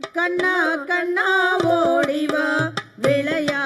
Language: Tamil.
கண்ணா கண்ணா ஓடிவா விளையா.